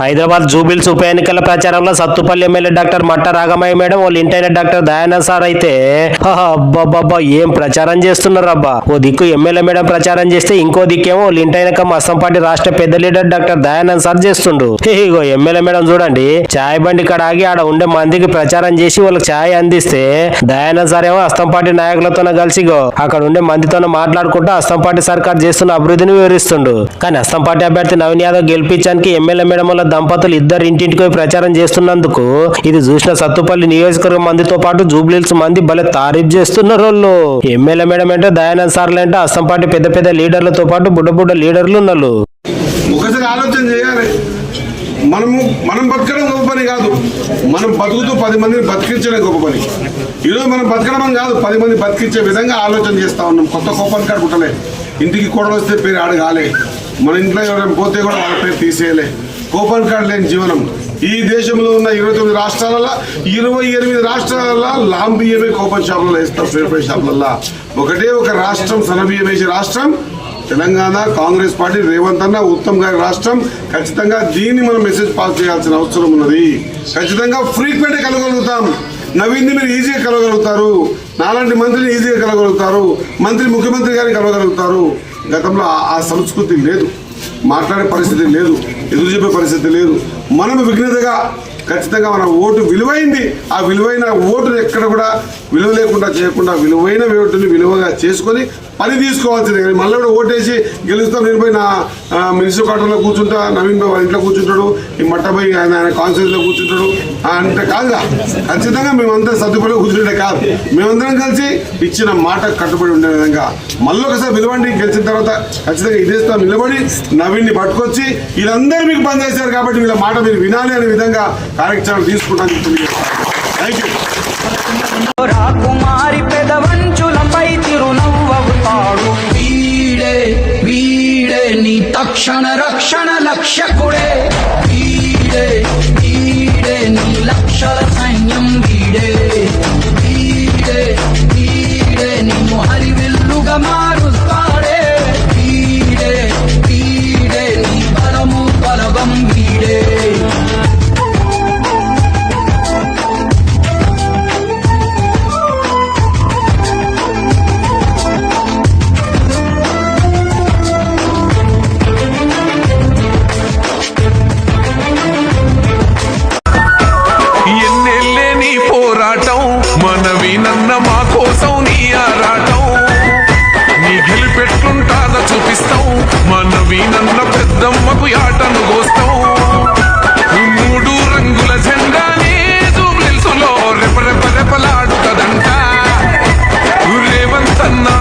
హైదరాబాద్ జూబిల్స్ ఉప ఎన్నికల ప్రచారంలో సత్తుపల్లి ఎమ్మెల్యే డాక్టర్ మట్ట రాగమయ్య మేడం వాళ్ళ ఇంటైన డాక్టర్ దయానంద్ సార్ అయితే "హహ, ఏం ప్రచారం చేస్తున్నారు అబ్బా ఓ దిక్కు ఎమ్మెల్యే మేడం ప్రచారం చేస్తే ఇంకో దిక్కేమో వాళ్ళ ఇంటైన పార్టీ రాష్ట్ర పెద్ద లీడర్ డాక్టర్ దయానంద్ సార్ చేస్తుండు. ఇగో ఎమ్మెల్యే మేడం చూడండి చాయ్ బండి కాడ ఆగి ఆడ ఉండే మందికి ప్రచారం చేసి వాళ్ళకి చాయ్ అందిస్తే దయానంద్ సార్ ఏమో అస్తంపాటి నాయకులతో కలిసి ఇగో అక్కడ ఉండే మందితో మాట్లాడుకుంటూ అస్తంపాటి సర్కార్ చేస్తున్న అభివృద్ధిని వివరిస్తుండు. కానీ అస్తంపాటి అభ్యర్థి నవీన్ యాదవ్ గెలిపించడానికి ఎమ్మెల్యే మేడం వల్ల దంపతులు ఇద్దరు ఇంటింటికి పోయి ప్రచారం చేస్తున్నందుకు ఇది చూసిన సత్తుపల్లి నియోజకవర్గం మందితో పాటు జూబ్లీల్స్ మంది భలే తారీఫ్ చేస్తున్నారు వాళ్ళు. ఎమ్మెల్యే మేడం అంటే దయానంద్ సార్లు అంటే అస్తంపాటి పెద్ద పెద్ద లీడర్లతో పాటు బుడ్డ బుడ్డ లీడర్లు ఉన్నారు. ఒకసారి ఆలోచన చేయాలి. మనము మనం బతకడం గొప్ప పని కాదు. మనం బతుకుతూ పది మందిని బతికించడం గొప్ప పని. ఈరోజు మనం బతకడం అని కాదు పది మంది బతికించే విధంగా ఆలోచన చేస్తా ఉన్నాం. కొత్త కోపం కాడ ఇంటికి కూడా వస్తే పేరు ఆడగాలే. మన ఇంట్లో ఎవరైనా పోతే కూడా వాళ్ళ పేరు తీసేయలే. కూపన్ కార్డు లేని జీవనం. ఈ దేశంలో ఉన్న ఇరవై తొమ్మిది రాష్ట్రాలలో ఇరవై ఎనిమిది రాష్ట్రాలలో లాంగ్ కూపన్ కోపన్ షాపులలో వేస్తారు ఫేర్ షాపులలో ఒకటే ఒక రాష్ట్రం సన్న వేసే రాష్ట్రం తెలంగాణ కాంగ్రెస్ పార్టీ రేవంత్ అన్న ఉత్తమ్ గారి రాష్ట్రం. ఖచ్చితంగా దీన్ని మనం మెసేజ్ పాస్ చేయాల్సిన అవసరం ఉన్నది. ఖచ్చితంగా ఫ్రీక్వెంట్ కలగలుగుతాం. నవీన్ని మీరు ఈజీగా కలగలుగుతారు. నాలాంటి మంత్రిని ఈజీగా కలగలుగుతారు. మంత్రి ముఖ్యమంత్రి గారిని కలగలుగుతారు. గతంలో ఆ- సంస్కృతి లేదు. మాట్లాడే పరిస్థితి లేదు. ఎదురు చెప్పే పరిస్థితి లేదు. మనం విఘ్నతగా ఖచ్చితంగా మన ఓటు విలువైంది. ఆ విలువైన ఓటును ఎక్కడ కూడా విలువ లేకుండా చేయకుండా విలువైన ఓటుని విలువగా చేసుకొని పని తీసుకోవాల్సిందే. కానీ మళ్ళీ కూడా ఓటేసి గెలుస్తాం. నేను పోయి నా మున్సిపల్ క్వార్టర్లో కూర్చుంటా నవీన్ బాబు వాళ్ళ ఇంట్లో కూర్చుంటాడు ఈ మట్టపోయి ఆయన ఆయన కాన్ఫరెన్స్ కూర్చుంటాడు. అంటే కాదుగా. ఖచ్చితంగా మేమంతా సర్దుపడి కూర్చుంటే కాదు. మేమందరం కలిసి ఇచ్చిన మాట కట్టుబడి ఉండే విధంగా మళ్ళీ ఒకసారి విలువండి గెలిచిన తర్వాత ఖచ్చితంగా ఇదే స్థానం నిలబడి నవీన్ని పట్టుకొచ్చి వీళ్ళందరూ మీకు పనిచేశారు కాబట్టి వీళ్ళ మాట మీరు వినాలి అనే విధంగా కార్యక్రమం తీసుకుంటాను థ్యాంక్ యూ రాకుమారి పెదవ